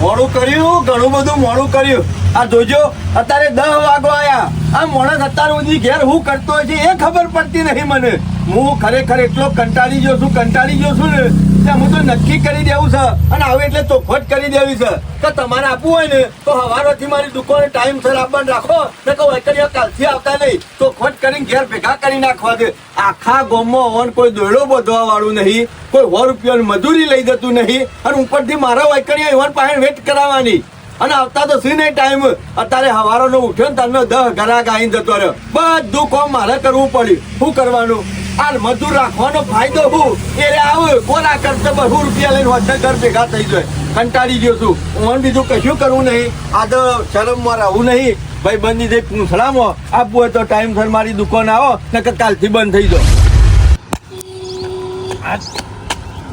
મોડું કર્યું, ઘણું બધું મોડું કર્યું. આ જોજો, અત્યારે દહ વાગો આયા. આ મોણસ અત્યારે સુધી ઘેર હું કરતો હોય છે એ ખબર પડતી નહીં મને. હું ખરેખર એટલો કંટાળી ગયો છું, કંટાળી ગયો છું ને. હું તો નક્કી કરી દેવું છે. અને હવે એટલે ચોખવટ કરી દેવી છે. તો તમારે આપવું હોય ને, તો હવારોથી મારી દુકાન ટાઈમ સર આપવાનું રાખો. ને કહું એકડીયા કાલથી આવતા નહીં. ચોખવટ કરીને ઘેર ભેગા કરી નાખવા દે. આખા ગામમાં ઓન કોઈ દોડો બોધવા વાળું નહીં. કોઈ સો રૂપિયાની મજૂરી લઈ જતું નહીં. અને ઉપરથી મારા વાયકડિયા એવન પાસે વેટ કરાવવાની. અને આવતા તો સી નહીં ટાઈમ? અત્યારે હવારોનો ઉઠ્યો ને તમને દસ ગરાક આવીને જતો રહ્યો. બધું કોમ મારે કરવું પડ્યું. શું કરવાનું? આ મજૂર રાખવાનો ફાયદો શું એ રે આવ કોના કરતા હું રૂપિયા લઈને હોતે ઘર ભેગા થઈ જાય. કંટાળી ગયો છું. હું બીજું કશું કરવું નહીં. આ તો શરમમાં રહું નહીં. ભાઈ બંધી દે પૂંછડામાં આપવું હોય તો ટાઈમ સર મારી દુકાન આવો નકર કાલથી બંધ થઈ જાઓ.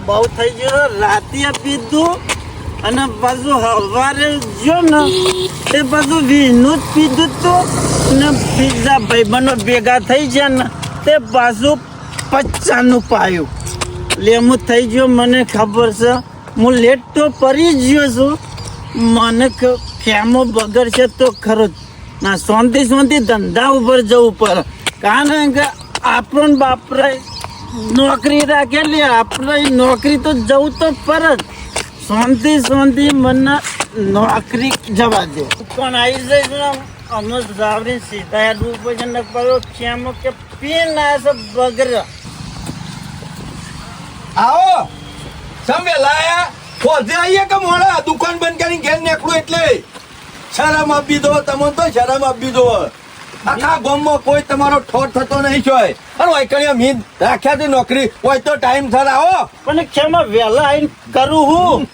બહુ થઈ ગયો. રાતે પીધું અને પાછું સવારે જો ને એ પાછું વીનું જ પીધું તું ને પીઝા ભાઈબંધો ભેગા થઈ જાય ને તે પાછું પચાસનું પાયું. લેમું થઈ ગયો, મને ખબર છે. હું લેટ તો પડી ગયો છું. મને ખેમો બગર બગડશે તો ખરો. ના શાંતિ શાંતિ ધંધા ઉપર જવું પડે. કારણ કે આપણો બાપરે નોકરી રાખેલી, આપણે નોકરી તો જવું તો પર જ. શાંતિ શાંતિ મને નોકરી જવા દે. પણ આવી જઈશ ને અમે જાવરી સીધા રૂપ પડ્યો કેમ કે પી ના છે બગર આવો. સમ લાયા? ખોજે આવીએ કે મોડા? દુકાન બંધ કરીને ઘેર નીકળું એટલે. શરમ આપી દો તમે તો શરમ આપી દો. આખા ગામમાં કોઈ તમારો ઠોર થતો નહીં જોય. અને વાયકણીયા મીન રાખ્યા હતી નોકરી હોય તો ટાઈમ સર આવો. પણ કેમ વહેલા આવીને કરું હું?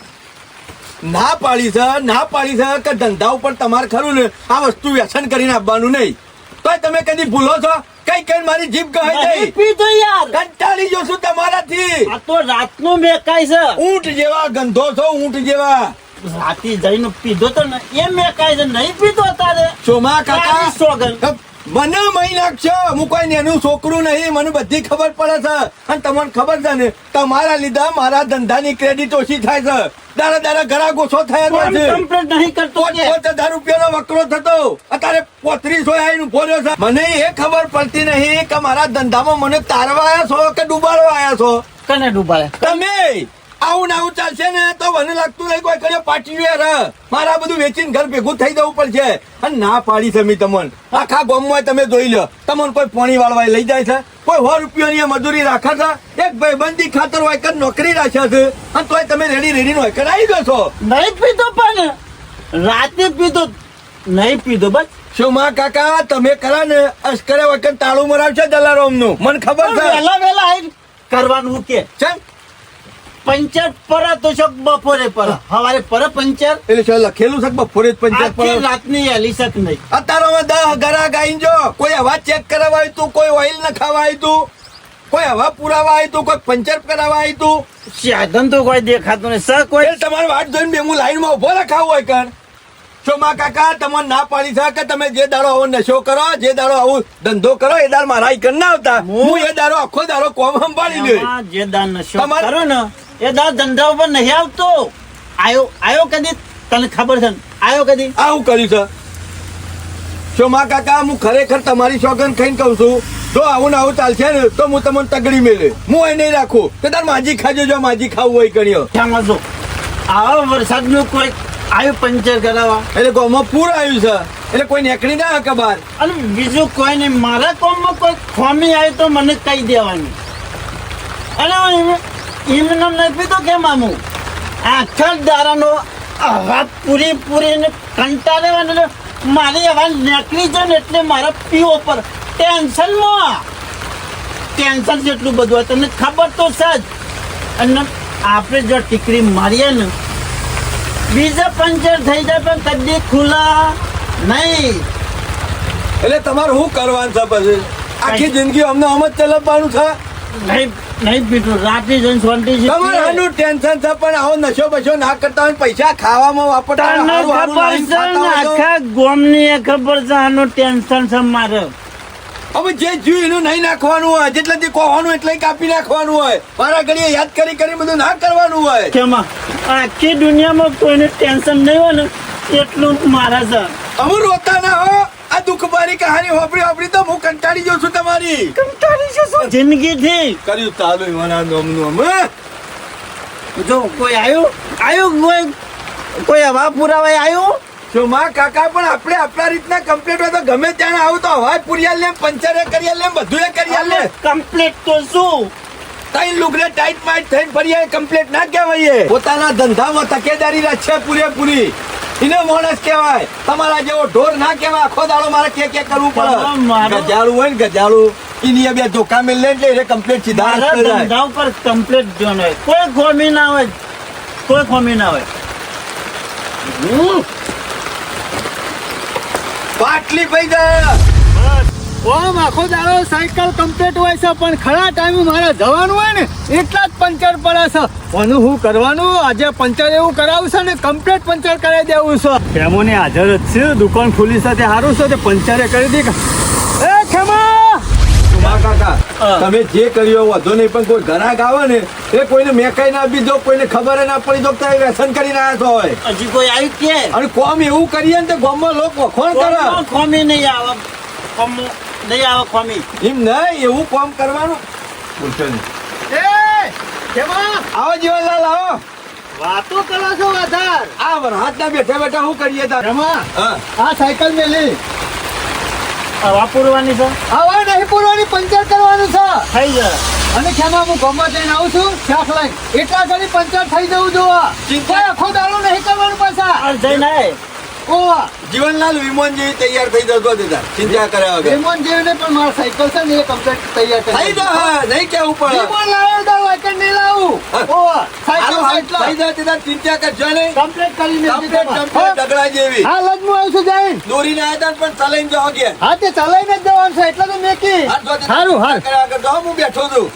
ના પાડી છે ના પાડી છે કે ધંધા ઉપર તમારે ખરું ને આ વસ્તુ વ્યસન કરીને આપવાનું નહીં. તોય તમે કદી ભૂલો છો? કઈ કઈ મારી જીભ કહે નહીં નહીં પીધો યાર. કંટાળી જશું તમારાથી. આ તો રાતનો મેકાય છે. ઊંટ જેવા ગંધો છો ઊંટ જેવા. રાતી જઈને પીધો તો ને એ મેકાય છે નહીં પીધો તારે? ચોમા કાકા? સોગંદ. મને મહી નાખશો હું કોઈ નેનું છોકરું નહીં. મને બધી ખબર પડે છે. અને તમને ખબર છે ને તમારા લીધા મારા ધંધાની ક્રેડિટ ઓછી થાય છે. દાડા દાડા ઘરા ગોછો થયા છે. complaint નહીં કરતો હજાર રૂપિયાનો વકરો થતો. અત્યારે પોત્રીસો આવીને ઊભો રહ્યો છે. મને એ ખબર પડતી નહીં કે મારા ધંધામાં મને તારવા આવ્યા છો કે ડૂબાડવા આવ્યા છો? કને ડૂબાડે? તમે આવું ને આવું ચાલશે ને તો મને લાગતું નહીં કોઈ કરે પાટી રે મારા બધું વેચીને ઘર ભેગું થઈ જવું પડશે. અને ના પાડી છે મી તમને. આખા ગામમાં તમે જોઈ લો તમને કોઈ પાણી વાળવા લઈ જાય છે? કોઈ સો રૂપિયાની મજૂરી રાખે છે? એક ભાઈબંધી ખાતર હોય કર નોકરી રાખ્યા છે. અને તોય તમે રેડી રેડી નો કરાવી દો છો. નહીં પીધો પણ. રાતે પીધો. નહીં પીધો બસ. શું માં કાકા તમે કરા ને? અસ્કરે વખત તાળું મરાવશે દલારોમનું મને ખબર છે. વેલા આવીને કરવાનું કે. ચમ પંચર પર તો શક બપોરે પર. હવારે પર પંચર એટલે શું લખેલું શક બપોરે પંચર પર? રાતની હેલી શક નહીં. અત્યારે હવે દસ ગરા ગાઈ જો. કોઈ હવા ચેક કરાવવા આવ્યું તું કોઈ ઓઇલ નખાવા આવ્યું તું કોઈ હવા પુરાવા આવ્યું તું કોઈ પંચર કરાવવા આવ્યું તું. સાધન તો કોઈ દેખાતું નહીં. સર કોઈ તમારે વાટ જોઈને બે હું લાઈનમાં ઊભો રખાવું હોય કર ચોમા કાકા તમને ના પાડી છે કે તમે જે દાડો આવો નશો કરો જે દાડો આવું ધંધો કરો એ દાડ મારા ઈ ના આવતા. હું- એ દાડો આખો દાડો કોમ સંભાળી લે. જે દાન નશો કરો ને એ દાન ધંધા ઉપર નહીં આવતો. આયો આયો કદી? તને ખબર છે આયો કદી? આવું કર્યું છે? ચોમા કાકા હું ખરેખર તમારી સોગન ખાઈને કહું છું જો આવું ને આવું ચાલશે ને તો હું તમને તગડી મેળે હું એ નહીં રાખું. કે તાર માજી ખાજો જો માજી ખાવું હોય કર્યો આવા વરસાદનું કોઈ આયું પંચર કરાવવા. એટલે ગામમાં પૂર આવ્યું છે. એટલે કોઈ નીકળી ના હકે બહાર. અને બીજું કોઈ નહીં મારા કોમમાં કોઈ ખોમી આવે તો મને કહી દેવાની. અને એમને નહીં પીતો કેમ મામું આખા દારાનો હવા પૂરી પૂરી ને કંટાળે અને મારી હવા નીકળી જાય ને એટલે મારા પીઓ પર ટેન્શનમાં ટેન્શન જેટલું બધું હોય તમને ખબર તો છે જ. અને આપણે જો ટીકરી મારીએ ને બીજા પંચર થઈ જાય પણ કદી ખુલ્લા નહીં. એટલે તમારે શું કરવાનું છે પછી? આખી જિંદગી અમને આમ જ ચલાવવાનું છે? નહીં નહીં પીધું. રાતે જઈને શાંતિ તમારે આનું ટેન્શન છે પણ આવો નશો બશો ના કરતા હોય પૈસા ખાવામાં વાપરતા ખબર છે આખા ગોમની એ ખબર છે આનું ટેન્શન છે મારે. હવે જે જીવ એનું નહીં નાખવાનું હોય જેટલેથી કોવાનું એટલે કાપી નાખવાનું હોય. મારા ઘડીએ યાદ કરી કરી બધું ના કરવાનું હોય. કેમાં? આખી દુનિયામાં કોઈને ટેન્શન નહીં હોય ને એટલું મારા છે અમે રોતા ના હો આ દુઃખ દુઃખભરી કહાની હોપડી હોપડી તો હું કંટાળી જઉં છું તમારી. કંટાળી જશો? જિંદગીથી. કર્યું તાલુ મારા નોમનું અમે જો કોઈ આવ્યું આવ્યું કોઈ? કોઈ હવા પુરાવાય આવ્યું જો માં કાકા પણ આપણે આપણા રીતના કમ્પ્લીટ હોય તો ગમે ત્યાં આવું તો હવાય પુરિયાલ લે પંચરે કરી લે બધું એ કરી લે કમ્પ્લીટ તો શું તઈ લુગડે ટાઈટ માઈટ થઈને ફરીએ કમ્પ્લીટ ના કહેવાય. પોતાના ધંધામાં તકેદારી રાખશે પૂરેપૂરી એને માણસ કહેવાય તમારા જેવો ઢોર ના કહેવાય આખો દાડો મારે કે કે કરવું પડે ગજાળું હોય ને ગજાળું એ બે ધોકા મેલ લે એટલે કમ્પ્લીટ સીધા. ધંધા ઉપર કમ્પ્લીટ જોન હોય કોઈ ખોમી ના હોય કોઈ ખોમી ના હોય. પાટલી ભાઈ ગયા ઓમ આખો દાડો સાયકલ કમ્પ્લીટ હોય છે પણ ખરા ટાઈમે મારે જવાનું હોય ને એટલા જ પંચર પડે છે. કોનું હું કરવાનું? આજે પંચર એવું કરાવું છે ને કમ્પ્લીટ પંચર કરાવી દેવું છે. ખેમોની હાજર જ છે દુકાન ખુલી છે તે સારું છે તે પંચરે કરી દે. એ ખેમા! કાકા. તમે જે કર્યો વધો નહીં પણ કોઈ ઘરાક આવે ને એ કોઈને મેકાઈ ના આપી દો કોઈને ખબર ના પડી દો તમે વ્યસન કરી રહ્યા છો હોય હજી કોઈ આવી કે? અને કોમ એવું કરીએ ને તો ગામમાં લોકો વખોણ કરે. કોમી નહીં આવે. કોમ નહીં આવે કોમી એમ નહીં એવું કોમ કરવાનું. પૂછો નહીં. એ કેમાં? આવો જીવનલાલ આવો. વાતો કરો છો વધાર આ વરસાદના બેઠા બેઠા શું કરીએ તાર. આ સાયકલ મેલી. હવા પૂરવાની છે? હવા નહીં પૂરવાની પંચર કરવાનું છે. થઈ જાય. અને ખેમા હું ગમત જઈને આવું છું શાક લઈને. એટલા ઘડી પંચર થઈ જવું જોવા. કોઈ આખો દાડો નહીં કરવાનું પાછા. જઈને. ઓવા. જીવનલાલ વિમાન જેવી તૈયાર થઈ જતો દીધા. ચિંતા કર્યા વગર. વિમોન જેવી પણ મારા સાયકલ છે ને એ કમ્પ્લીટ તૈયાર થઈ જાય. નહીં કેવું પડે. વિમોન લાવ્યો સાયકલ છે હાલ, એટલા થઈ જાય તેના ચિંતા કરજો નહીં. કમ્પ્લીટ કરીને કમ્પ્લીટ કમ્પ્લીટ ડગડા જેવી હાલ જ હું આવું છું જઈને દોરીને આવ્યા પણ ચલાઈને જાઓ ગયા હા તે ચલાવીને જ જવાનું છે એટલે તો મેકી હાથ સારું હાલ. કર્યા વગર હું બેઠો છું.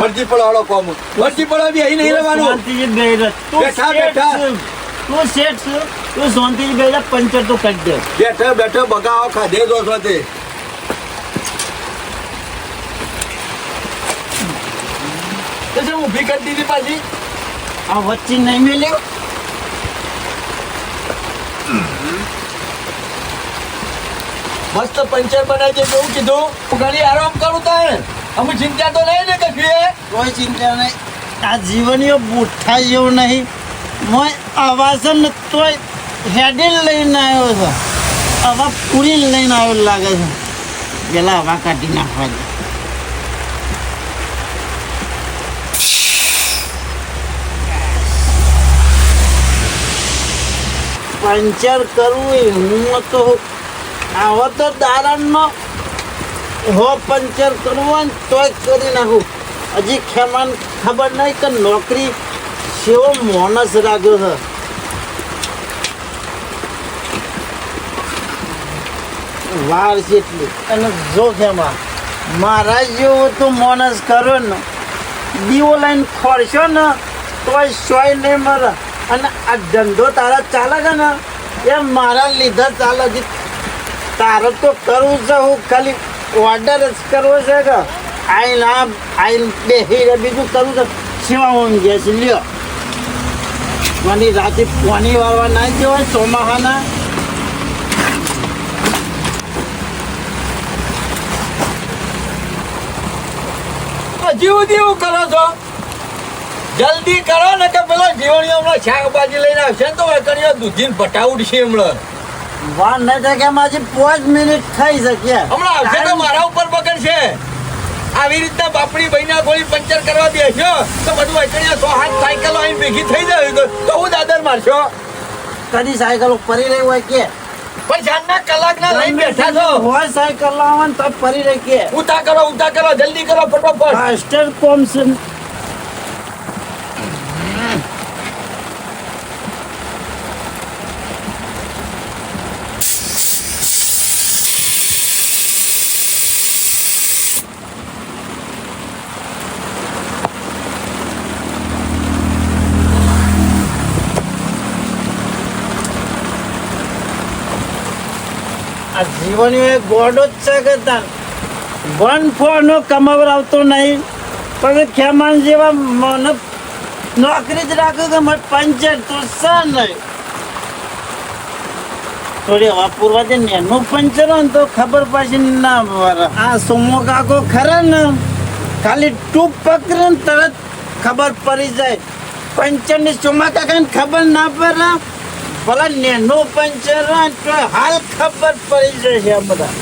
મરજી પડો કોમ. મરજી પડો અહીં નહીં રહેવાનું. શાંતિથી બેહી રહે. તું બેઠા, બેઠા. તું શેઠ છે. તું શાંતિથી બેહી પંચર તો દે. બેઠો બેઠો બગાવો ખાધે દો તે શું ઊભી કરી દીધી પાછી? આ વચ્ચે નહીં મેલ્યો? મસ્ત પંચર બનાવી દે એવું કીધું. હું ઘણી આરામ કરું તારે. અમે ચિંતા તો નહીં ને કશું કોઈ ચિંતા નહીં. આ જીવનીઓ બુઠ્ઠા જેવું નહીં. મોય આવાસન તોય હેડિલ લઈને આવ્યો છે. હવા પૂરી લઈને આવ્યો લાગે છે. પેલા હવા કાઢી નાખવા પંચર કરવું હું તો આવો તો દારણનો હો પંચર કરવું તોય કરી નાખું. હજી ખેમાન ખબર નહીં કે નોકરી કેવો મોનસ રાખ્યો છે. વાર છે એટલી. અને જો ખેમા મારા જેવો તો મોનસ કર્યો ને, દીવો લઈને ખોરશો ને, તોય સોય નહીં મરે. અને આ ધંધો તારા ચાલે છે ને, એ મારા લીધા ચાલે છે. તારે તો કરવું છે, હું ખાલી ઓર્ડર જ કરવો છે કે આઈ ના આઈ બેહી બીજું કરવું છે. હું ગયા છે લ્યો. મને રાતે પાણી વાળવા ના જવાય ચોમાહાના? સુધી એવું કરો છો? જલ્દી કરો ને કે પેલો જીવણીઓ હમણાં શાકભાજી લઈને આવશે ને તો એકણીઓ પટાવું છે હમણાં. વાર ન થાય કે માજી પાંચ મિનિટ થઈ શકે. હમણાં આવશે તો મારા ઉપર પકડશે આવી રીતના બાપડી બહેના ગોળી પંચર કરવા બેસ્યો તો બધું એકણીઓ સો હાથ સાયકલો આવીને ભેગી થઈ જાય. તો હું દાદર મારશો? કદી સાયકલ ફરી રહી હોય કે? પણ ના કલાકના લઈને બેઠા છો. હોય સાયકલ લાવવાનું તો ફરી રહી કે? ઉતા કરો ઉતા કરો જલ્દી કરો ફટોફટ. સ્ટેટ કોમ્સન આ જીવન એ ગોડો જ છે કે તાર વન ફોરનો કમાવર આવતો નહીં. પણ ખેમાન જેવા મને નોકરી જ રાખો કે મારે પંચર તો નહીં. થોડી હવા પૂરવા દે ને એનું પંચર હોય ને તો ખબર પાછી ના પડે આ સોમો કાકો ખરા ને? ખાલી ટૂપ પકડે તરત ખબર પડી જાય. પંચરની સોમા કાકા ને ખબર ના પડે. ભલા નેનો પંચર હાલ ખબર પડી જાય છે બધા.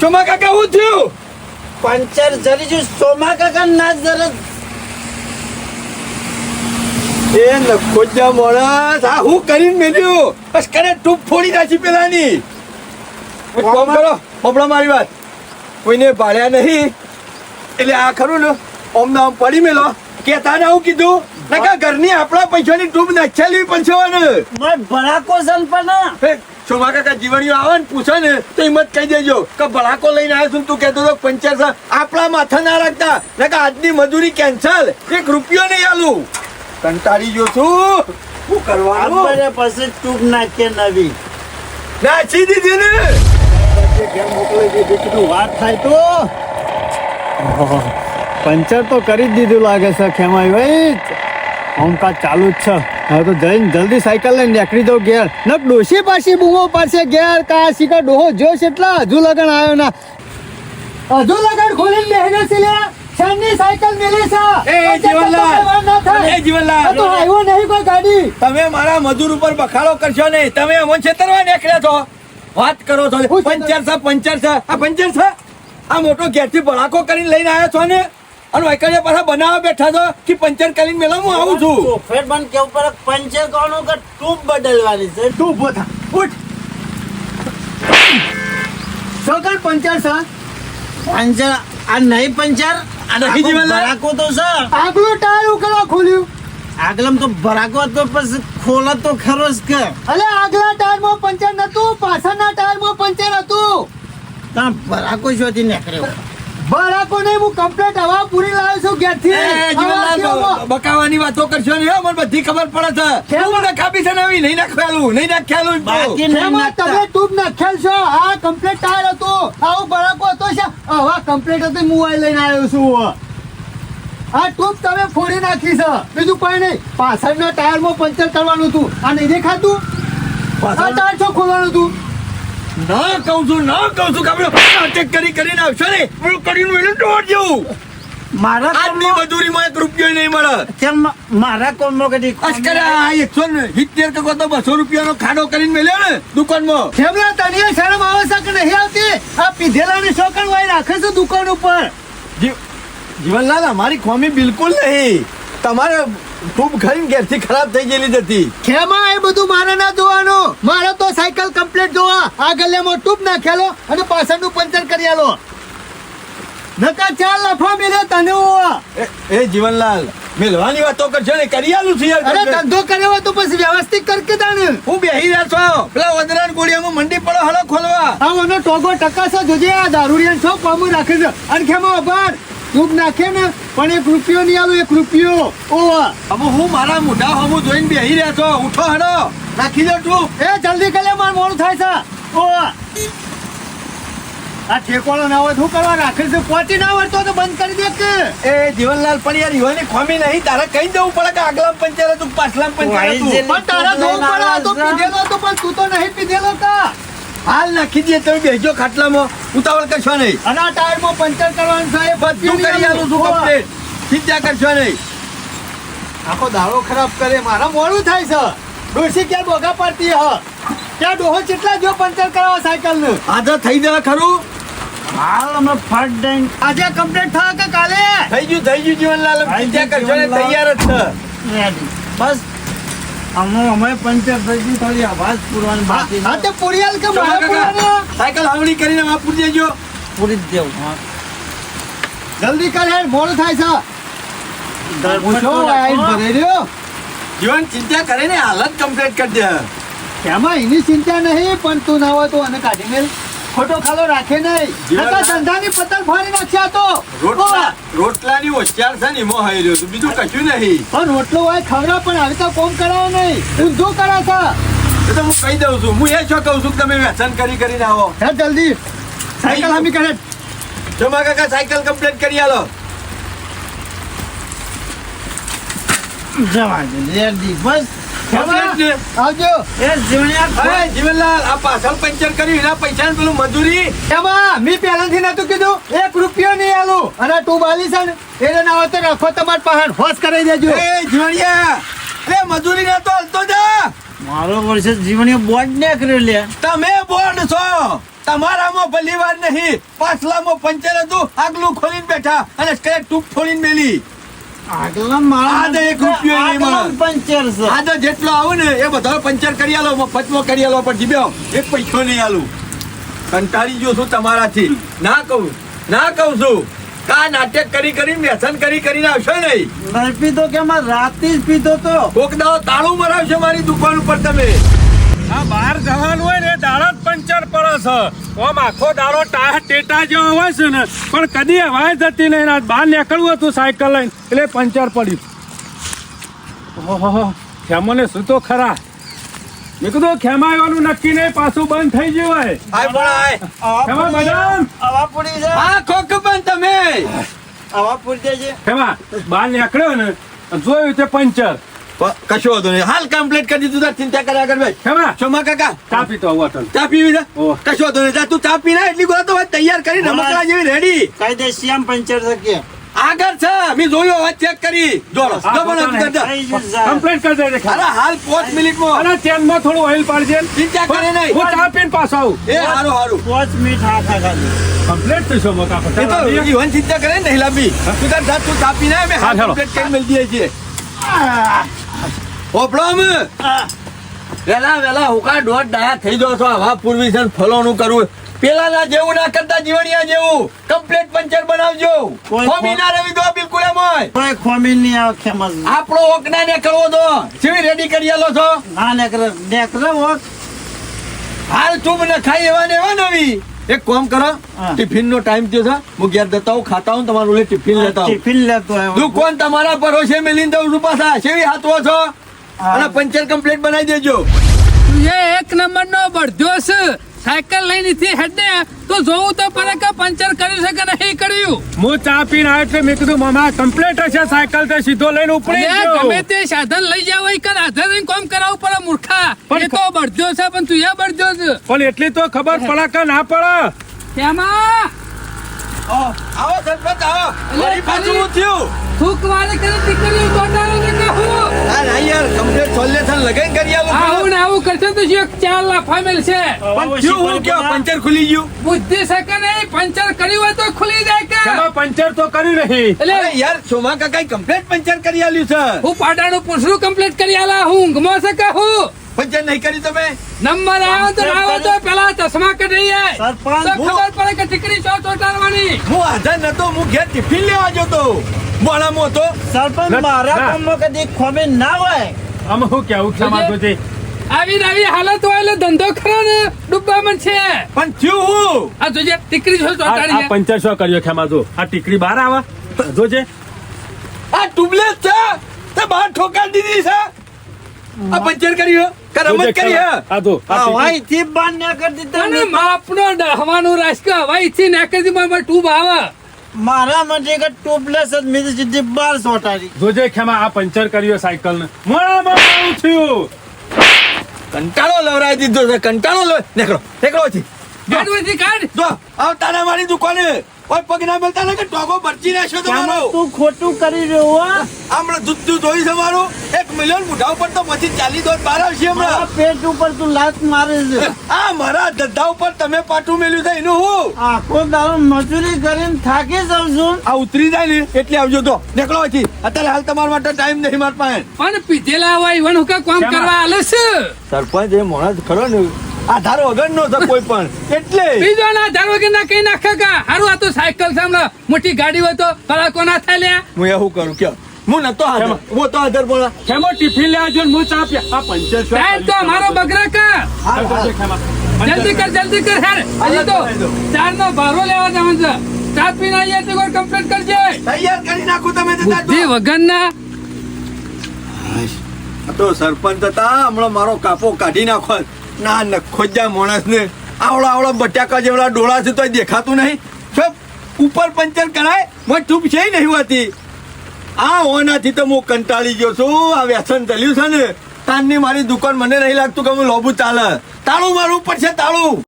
ચોમા કાકા, હું થયું? પંચર જરી જો સોમા કાકા ના જરે એ નખોજા માણસ આ હું કરીને મેલ્યું. બસ કરે ટૂપ ફોડી નાખી પેલાની. કામ કરો હમણાં મારી વાત. કોઈને ભાડ્યા નહીં. એટલે આ ખરું ને ઓમ નામ પડી મેલો. કેતા ને હું કીધું. નકા ઘરની આપણા પૈસાની ટૂપ નાખેલી પડશે ને મેં ભરાકો સન હે, કાકા જીવણીઓ આવે ને પૂછે ને તો હિંમત કહી દેજો કે ભડાકો લઈને આવ્યો છું તું કહેતો હતો પંચર છે. આપણા માથા ના રાખતા. નકા આજની મજૂરી કેન્સલ એક રૂપિયો નહીં આલું. કંટાળી ગયો છું. શું કરવાનું? આપણે પછી ચૂપ નાખીએ નવી. નાચી દીધી ને. મોકલી કીધું વાત થાય તો. પંચર તો કરી જ દીધું લાગે છે ખેમાઈ ભાઈ હોમકાજ ચાલુ જ છે. હવે તો જઈને જલ્દી સાયકલ લઈને નીકળી જાઉં ઘેર. ન ડોશી પાછી બૂમો પાડશે ઘેર. કા શીખા ડોહો જોશ એટલા? હજુ લગન આવ્યો ના. હજુ લગન ખોલીને બેહને છે લે શેરની સાયકલ મેલી છે. એ જીવનલાલ. એ જીવનલાલ. તો આવ્યો નહીં કોઈ ગાડી. તમે મારા મજૂર ઉપર બખાડો કરશો નહીં. તમે અમન છેતરવા નીકળ્યા છો. વાત કરો છો. પંચર છે પંચર છે. આ પંચર છે? આ મોટો ઘેરથી ભડાકો કરીને લઈને આવ્યા છો ને? અને વૈકલ્ય પાછા બનાવવા બેઠા છો કે પંચર કરીને મેલા હું આવું છું? ચોફેર બન કે ઉપર પંચર કોનો કે ટૂપ બદલવાની છે? તું બધા ઉઠ. સગન પંચર છે પંચર આ નહીં પંચર આ નહીં જીવન ભરાકો તો છે. આગલું ટાયર ઉકળવા ખોલ્યું. આગલમ તો ભરાકો તો પછી ખોલા તો ખરો જ કે. અલે આગલા ટાયરમાં પંચર નતું પાછળના ટાયરમાં પંચર હતું. ત્યાં ભરાકો શોધી નીકળ્યો. બરાકો નહીં હું કમ્પ્લેટ હવા પૂરી લાવ્યો છું ઘેરથી. એ હવા જીવનલાલ કેવો? બકાવાની વાતો કરશો ને મને બધી ખબર પડે છે. કેમ? હું નખાવી છે નવી નહીં નાખેલું નહીં નાખેલું બાકી નહીં એમાં નાખતા. તમે ટ્યુબ નાખેલ છો. આ કમ્પ્લેટ ટાયર હતો. આવું બરાકો હતો છે. હવા કમ્પ્લેટ હતી હું લઈને આવ્યો છું આ ટ્યુબ તમે ફોડી નાખી છે. બીજું કઈ નહીં. પાછળના ટાયરમાં પંચર કરવાનું હતું. આ નહીં દેખાતું? આ ટાયર છો ખોલવાનું હતું? ના કહું છું ના કહું છું કે આપણે અટેક કરી કરીને આવશો ને હું કરીને મેલું દોડ જેવું મારા આજની મજૂરીમાં એક રૂપિયો નહીં મળે. કેમ મારા કોમમાં કદી અસ્કર આ એકસો ને સિત્તેર કે કોતો બસો રૂપિયાનો ખાડો કરીને મેલ્યો ને દુકાનમાં. કેમલા તને શરમ આવે છે કે નહીં આવતી? આ પીધેલાની શોકણ વાય રાખે છે દુકાન ઉપર? જીવનલાલ અમારી ખોમી બિલકુલ નહીં. તમારે ખૂબ ખાઈને ઘેરથી ખરાબ થઈ ગયેલી હતી. ખેમાં એ બધું મારે ના જોવાનું? મારે તો સાયકલ કમ્પ્લીટ જોવા. આ ગલ્યામાં ટૂબ નાખેલો અને પાછળનું પંચર કરી આલો. નકા ચાલ લફા મેલે તને એ- જીવનલાલ મેલવાની વાતો કરશો ને કરી આલું છે અરે ધંધો કર્યો તો પછી વ્યવસ્થિત કર કે તાને હું બેહી રહ્યા છો. પેલા વદરાન ગોળિયામાં મંડી પડો હળો ખોલવા. આ મને ટોગો ટકાસો જોજે આ દારૂડિયાને છો પામું રાખી દે અને ખેમાં અભાર ટૂબ નાખે ને પણ એક રૂપિયો નહીં આવ્યો એક રૂપિયો. ઓવા. હવે હું મારા મોઢા હમું જોઈને બેહી રહ્યા છો. ઉઠો હડો. નાખી દો તું. એ જલ્દી કરે માર મોડું થાય છે. ઓવા. આ ઠેકોળો ના હોય શું કરવા રાખે છે? પહોંચી ના વળતો તો બંધ કરી દે કે. એ જીવનલાલ પણ યાર યુવાની ખોમી નહીં. તારે કહી દેવું પડે કે આગલા પંચાયત તું પાછલા પંચાયત તું પણ તારા જોવું પડે તો પીધેલો તો પણ તું તો નહીં હાલ નાખી દે તમે બેસજો ખાટલામાં ઉતાવળ કરશો નહીં. અને આ ટાયરમાં પંચર કરવાનું સાહેબ એ બધું કરી આલું છું કમ્પ્લેટ ચિંતા કરશો નહીં. આખો દાળો ખરાબ કરે મારા મોડું થાય છે. ડોસી ક્યાં બોગા પડતી હ? ત્યાં ડોહો કેટલા જો પંચર કરાવવા સાયકલનું આજે થઈ જાય ખરું? હાલ અમે ફટ ડેન આજે કમ્પ્લીટ થા કે કાલે? થઈ ગયું થઈ ગયું જીવનલાલ ચિંતા કરશો ને તૈયાર જ છે. બસ. અમે અમે પંચાયત થોડી આવાજ પૂરવાની બાકી હા તે પુરિયાલ કે સાયકલ હાવડી કરીને પૂરી દેજો. પૂરી જ દેવું હા. જલ્દી કર હેડ મોડું થાય છે. આઈ ભરે રહ્યો? જીવન ચિંતા કરે ને હાલત કમ્પ્લીટ કરી દે. એમાં એની ચિંતા નહીં પણ તું ના હોય તો અને કાઢી મેલ. ખોટો ખાલો રાખે નહીં. નકર ધંધાની પતંગ ફાડી નાખ્યા તો. રોટલા રોટલાની હોશિયાર છે ને એમાં હાઈ રહ્યો છું. બીજું કશું નહીં. પણ રોટલો હોય ખવડા પણ આવી તો કોમ કરાવો નહીં. ઊંધું કરા છે? એ તો હું કહી દઉં છું. હું એ છો કહું છું કે તમે વ્યસન કરી કરીને આવો. હે જલ્દી. સાયકલ હમી કરે. જમા કાકા સાયકલ કમ્પ્લીટ કરી આલો. જવા દે બસ? આવજો. એ જીવણિયા અરે જીવનલાલ આ પાછળ પંચર કર્યું એના પૈસા પેલું મજૂરી? એમાં મેં પહેલાથી નતું કીધું એક રૂપિયો નહીં આલું. અને તું બાલી છે ને એને ના હોય તો રાખો તમાર પહાડ હોશ કરી દેજો. એ જીવણિયા એ મજૂરી ના તો હલતો જા. મારો વર્ષે જીવણીઓ બોર્ડ ને કર્યો લે. તમે બોર્ડ છો. તમારામાં ભલી વાર નહીં. પાછલામાં પંચર હતું આગલું ખોલીને બેઠા અને સ્ક્રેચ ટૂંક ફોડીને મેલી આગલા માળા એક રૂપિયો નહીં મળે. પંચર છે. આ તો જેટલો આવું ને એ બધા પંચર કરી આલો મફતમાં કરી આલો પણ જીબ્યો એક પૈસો નહીં આલું. કંટાળી ગયો છું તમારાથી. ના કહું ના કહું છું. કા નાટક કરી કરી વ્યસન કરી કરીને આવશો નહીં? નહીં પીધો કે રાતે જ પીધો તો? કોક દાવો તાળું મરાવશે મારી દુકાન ઉપર તમે. આ બહાર જવાનું હોય ને દાડો જ પંચર પડે છે. ઓમ આખો દાડો ટાયર ટેટા જેવો હોય છે ને. પણ કદી હવાય જતી નહીં આજ બહાર નીકળવું હતું સાયકલ લઈને. એટલે પંચર પડ્યું. ઓહો ખેમોને શું તો ખરા? મેં કીધું ખેમાવાનું નક્કી નહીં પાછું બંધ થઈ ગયું હોય. ખેમા મેડમ આવા પૂરી છે. આ ખોખ પણ તમે. હવા પૂરી છે ખેમા બહાર નીકળ્યો ને જોયું તે પંચર. કશો વાંધો નહીં. હાલ કમ્પ્લીટ કરી દીધું તાર ચિંતા કર્યા કર ભાઈ. શોમા કાકા? ચા પીતો હોટલ ચા પીવી ને કશો વાંધો નહીં. તું ચા પીને એટલી ગોળા તો તૈયાર કરી. રમકડા જેવી રેડી કાયદે શ્યામ પંચર છે આગળ છે. મેં જોયો હવે ચેક કરી. જોડો. હા. થઈ. કમ્પ્લીટ કરી દે અરે. હાલ પાંચ મિનિટમાં. તેલ ચેનમાં થોડું ઓઇલ પાડજે. ચિંતા કરે નહીં. હું ચા પીને પાછો આવું. એ હારું હારું. પાંચ મિનિટ હાથ ખાલી. કમ્પ્લીટ થશો મોટા એ તો ઈવન ચિંતા કરે ને નહીં લાંબી. તું તાર તું ચા ના હા, હાલ. કમ્પ્લીટ કરી મળી જઈએ છીએ હોપળો અમે વેલા વેલા હુકા દોઢ ડાયા થઈ જાવ છો. આવા પૂર્વિશન ને ફલોનું કરવું. પેલાના જેવું ના કરતા જીવણિયા જેવું. કમ્પ્લીટ પંચર બનાવજો. ખોમી ના રવી દો બિલકુલ એમ હોય. કોઈ ખોમી ની આવે ખેમસ આપણો ઓક ના નીકળવો દો જેવી રેડી કરી આલો છો. ના નેકરે નેકરે ઓક હાલ ચૂપ ને ખાઈ એવા ને એવા નવી. એક કામ કરો ટિફિન નો ટાઈમ થયો છે. હું ઘેર જતા હું ખાતા હું તમારું ટિફિન લેતા ટિફિન લેતો દુકાન તમારા પર છે મેલીન દઉં છું પાછા. સેવી હાથવો છો. અને પંચર કમ્પ્લીટ બનાવી દેજો. એ એક નંબર નો બળધ્યો છે સાયકલ લઈને થી હેડે તો જોવું તો પડે કે પંચર કર્યું છે કે નહીં કર્યું. હું ચા પીને આવ્યો એટલે મેં કીધું મામા કમ્પ્લીટ હશે સાયકલ તો સીધો લઈને ઉપડી ગયો ગમે તે સાધન લઈ જાવ એ આધાર લઈને કોમ કરાવવું પડે મૂર્ખા. પણ એ તો બળધ્યો છે પણ તું એ બળધ્યો છે પણ એટલી તો ખબર પડે કે ના પડે? તેમાં આવો સરપંચ આવો. મારી પાછું હું થયું. થૂક વાળી કરી દીકરીઓ ગોટાળો ને કહું ના ના યાર કમ્પ્લીટ સોલ્યુશન લગાઈ કરી આવું આવું ને આવું કરશે તો શું એક ચાર લાફા છે? પણ શું હું કે પંચર ખુલી ગયું? બુદ્ધિ શકે નહીં પંચર કર્યું હોય તો ખુલી જાય કે? તમે પંચર તો કર્યું નહીં. એટલે યાર સોમા કાકા કમ્પ્લીટ પંચર કરી આલ્યું છે. હું પાડાનું પૂછડું કમ્પ્લીટ કરી આલા હું ઊંઘમાં છે કે હું? પંચર નહીં કરી તમે? નંબર આવ્યો તો ના આવ્યો તો પેલા ચશ્મા કાઢી જાય સરપંચ, ખબર પડે કે ટીકડી ચો ચોટાડવાની. હું હાજર નતો હું ઘેર ટિફિન લેવા જતો મોડામાં હતો. સરપંચ મારા કામમાં કદી ખોમી ના હોય. આમાં હું કેવું ક્ષમા જોજે આવી આવી હાલત હોય એટલે ધંધો ખરો ને ડૂબવામાં છે. પણ થયું હું? આ જોજે ટીકડી છો તો ચોટાડી આ પંચર છો કર્યો ખેમા જો? આ ટીકડી બહાર આવા. જોજે. આ ટ્યુબલેસ છે. તે બહાર ઠોકાર દીધી છે. આ પંચર કર્યું રમત કરી. આ જો હવાઈ થી બાર ના કરી દીધા ને. માપનો ડહવાનું રાષ્ટ્ર હવાઈ થી નાખી માં ટૂબ આવે. મારા માટે એક ટોપલેસ જ મેં તો સીધી બાર સોટાડી જોજે ખેમા આ પંચર કર્યો સાયકલ ને મોડામાં આવું થયું કંટાળો લવરાઈ દીધો છે કંટાળો લવ નીકળો નીકળો થી ગાડવેથી કાઢ જો આવ તારા મારી દુકાને. ઓય પગ ના મળતા ને કે ટોગો ભરચી નાખ્યો તમારો તું ખોટું કરી રહ્યો હો. હમણાં દૂધ દૂધ ધોઈ છે એક મિલિયન મુઢા ઉપર તો પછી ચાલી દોઢ બાર આવશે હમણાં. પેટ ઉપર તું લાત મારે છે. આ મારા ધંધા ઉપર તમે પાટું મેલ્યું છે એનું હું? આખો દારો મજૂરી કરીને થાકી જાઉં છું. આ ઉતરી જાય ને એટલે આવજો તો નીકળો અહીંથી. અત્યારે હાલ તમારા માટે ટાઈમ નહીં મારા પાસે. પણ પીધેલા હોય ઈવન હુકા કામ કરવા આલે છે? સરપંચ એ માણસ ખરો ને આધાર વગર નો છે કોઈ પણ. એટલે બીજો ના આધાર વગર ના કઈ નાખે કા હારું આ તો સાયકલ સામે મોટી ગાડી હોય તો કલાકો ના થાય લ્યા. હું એવું કરું કે હું નતો હાજર હું તો હાજર બોલા. ખેમો ટિફિન લે આજો હું ચા પી આ પંચર સાહેબ તો મારો બગરા કા. જલ્દી કર જલ્દી કર હેર. હજી તો ચાર નો ભારો લેવા જવાનું છે. ચા પીને અહીંયા તો કમ્પ્લીટ કરજે. તૈયાર કરી નાખું તમે બુદ્ધિ. વગર ના તો સરપંચ હતા હમણાં મારો કાપો કાઢી નાખો. ના નખોજા ખોજા માણસ ને આવડા આવડા બટાકા જેવડા ડોળા છે તો દેખાતું નહીં. ચપ ઉપર પંચર કરાય, મને ચૂપ છે નહીં હોતી આ ઓનાથી તો હું કંટાળી ગયો છું. આ વ્યસન ચલ્યું છે ને. તાનની મારી દુકાન મને નહીં લાગતું કે હું લોબુ ચાલે. તાળું મારવું પડશે, તાળું.